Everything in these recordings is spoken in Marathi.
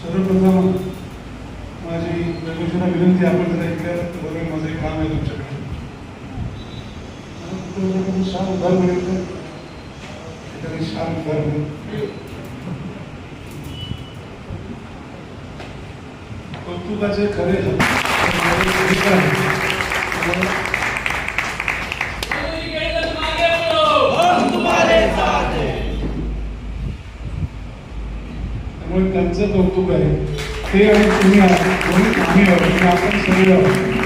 सर्वप्रथम माझी प्रवेशाला विनंती आपण जरा ऐकल्या बघा माझं एक काम आहे तुमच्याकडे. तुमच्याकडे शाल उधार मिळेल का? एखादी शाल उभार मिळेल कौतुकाचे खरे त्यामुळे त्यांचं कौतुक आहे. ते आणि तुम्ही आहात दोन्ही आम्ही आहोत. आणि आपण सगळे आहोत.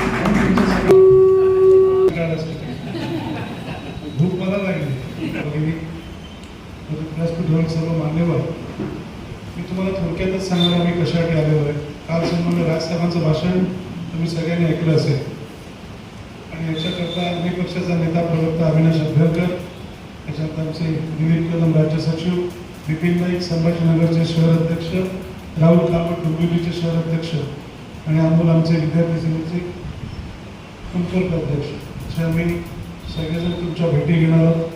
तुम्हाला थोडक्यातच सांगणार आम्ही कशासाठी आलेलो आहे? काल संबंध राजसाहेबांचं भाषण तुम्ही सगळ्यांनी ऐकलं असेल. आणि याच्याकरता अनेक पक्षाचा नेता प्रवक्ता अविनाश अभ्यंकर त्याच्यात आमचे विविध कदम राज्य सचिव बिपिन नाईक संभाजीनगरचे शहर अध्यक्ष राहुल कामत डोंबिवलीचे शहर अध्यक्ष आणि अमोल आमचे विद्यार्थी समितीचे संपर्क अध्यक्ष. असे आम्ही सगळेजण तुमच्या भेटी घेणार आहोत.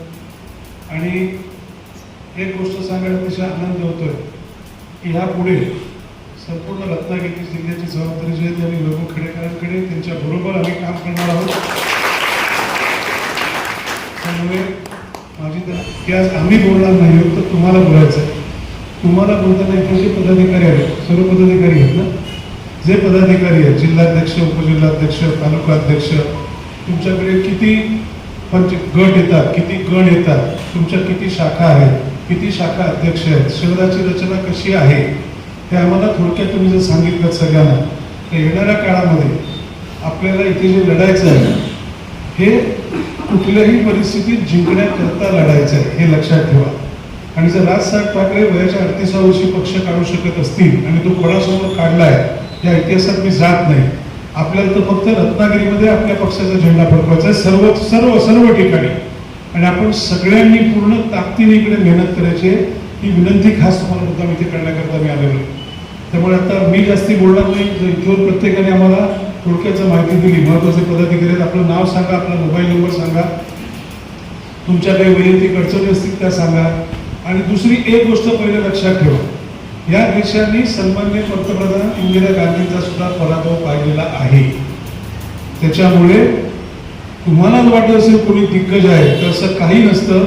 आणि एक गोष्ट सांगायला अतिशय आनंद होतोय. की ह्यापुढे संपूर्ण रत्नागिरी जिल्ह्याची जबाबदारी जी आहे ती आम्ही लोक खेडेकरांकडे त्यांच्या बरोबर आम्ही काम करणार आहोत. त्यामुळे माझी तर की आज आम्ही बोलणार नाही तर तुम्हाला बोलायचं आहे. तुम्हाला बोलताना इथे पदाधिकारी आहेत सर्व पदाधिकारी आहेत ना? जे पदाधिकारी आहेत जिल्हाध्यक्ष उपजिल्हाध्यक्ष तालुका अध्यक्ष तुमच्याकडे किती पंच गट येतात किती गण येतात तुमच्या किती शाखा आहेत किती शाखा अध्यक्ष आहेत शहराची रचना कशी आहे हे आम्हाला थोडक्यात तुम्ही जर सांगितलं सगळ्यांना तर येणाऱ्या काळामध्ये आपल्याला इथे जे लढायचं आहे हे कुठल्याही परिस्थितीत जिंकण्याकरता लढायचं आहे हे लक्षात ठेवा. आणि जर राजसाहेब ठाकरे वयाच्या अडतीसा वर्षी पक्ष काढू शकत असतील आणि तो कोणासमोर काढलाय या इतिहासात मी जात नाही. आपल्याला तर फक्त रत्नागिरीमध्ये आपल्या पक्षाचा झेंडा फडकवायचा आहे सर्व सर्व सर्व ठिकाणी. आणि आपण सगळ्यांनी पूर्ण ताकदीने इकडे मेहनत करायची आहे. ही विनंती खास तुम्हाला मुद्दा इथे करण्याकरता मी आलेलो त्यामुळे आता मी जास्ती बोलणार नाही. जर इथून प्रत्येकाने आम्हाला थोडक्याचं माहिती दिली महत्त्वाचे पदाधिकारी आहेत आपलं नाव सांगा आपला मोबाईल नंबर सांगा. तुमच्या काही वैयक्तिक अडचणी असतील त्या सांगा. आणि दुसरी एक गोष्ट पहिले लक्षात ठेवा. या देशाने सन्मान्य पंतप्रधान इंदिरा गांधींचा सुद्धा पराभव पाहिलेला आहे. त्याच्यामुळे तुम्हाला वाटत असेल कोणी दिग्गज आहे तर असं काही नसतं.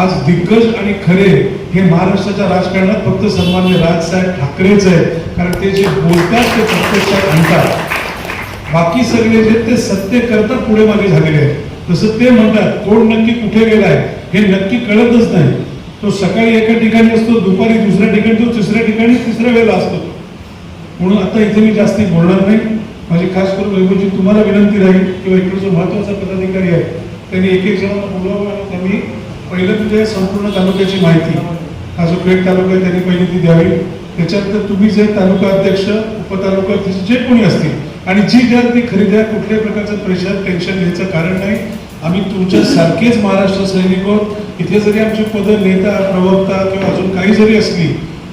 आज दिग्गज आणि खरे हे महाराष्ट्राच्या राजकारणात फक्त सन्मान्य राजसाहेब ठाकरेच आहेत कारण ते जे बोलतात ते प्रत्यक्षात आणतात. बाकी सगळे जे ते सत्य करता पुढे मागे झालेले आहेत. तसं ते म्हणतात कोण नक्की कुठे गेलाय हे नक्की कळतच नाही. तो सकाळी एका ठिकाणी असतो दुपारी दुसऱ्या ठिकाणी तो तिसऱ्या ठिकाणी तिसऱ्या वेळेला असतो. म्हणून आता इथे मी जास्ती बोलणार नाही. माझी खास करून वैभवजी तुम्हाला विनंती राहील किंवा इकडे जो महत्त्वाचा पदाधिकारी आहे. त्यांनी एक एक जणांना बोलावं आणि त्यांनी पहिलं म्हणजे संपूर्ण तालुक्याची माहिती हा जो पेठ तालुका आहे त्यांनी पहिली ती द्यावी. त्याच्यानंतर तुम्ही जे तालुका अध्यक्ष उपतालुका अध्यक्ष जे कोणी असतील आणि जी द्याल ती खरी द्या कुठल्याही प्रकारचं प्रेशर टेन्शन घ्यायचं कारण नाही. आम्ही तुमच्या सारखेच महाराष्ट्र सैनिक आहोत. इथे जरी आमची पद नेता प्रवक्ता किंवा अजून काही जरी असली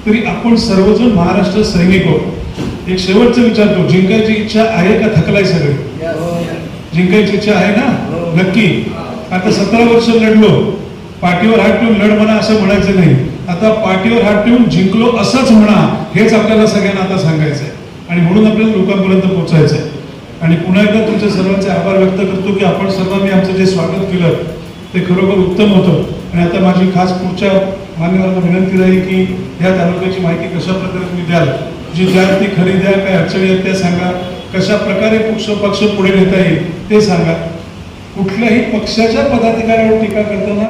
तरी आपण सर्वजण महाराष्ट्र सैनिक आहोत. एक शेवटचं विचारतो जिंकायची इच्छा आहे का थकलाय सगळे? जिंकायची इच्छा आहे ना? नक्की. आता सतरा वर्ष लढलो. पाठीवर हात ठेवून लढ म्हणा असं म्हणायचं नाही. आता पाठीवर हात ठेवून जिंकलो असंच म्हणा हेच आपल्याला सगळ्यांना आता सांगायचं आहे आणि म्हणून आपल्याला लोकांपर्यंत पोहोचायचं आहे आणि पुन्हा एकदा तुमच्या सर्वांचे आभार व्यक्त करतो की आपण सर्वांनी आमचं जे स्वागत केलं ते खरोखर उत्तम होतं. आणि आता माझी खास पुढच्या मान्यवरांना विनंती राहील की या तालुक्याची माहिती कशा प्रकारे तुम्ही द्याल जी ती खरी द्या काय अडचणी आहेत त्या सांगा. कशा प्रकारे पक्ष पक्ष पुढे नेता येईल ते सांगा. कुठल्याही पक्षाच्या पदाधिकाऱ्यावर टीका करताना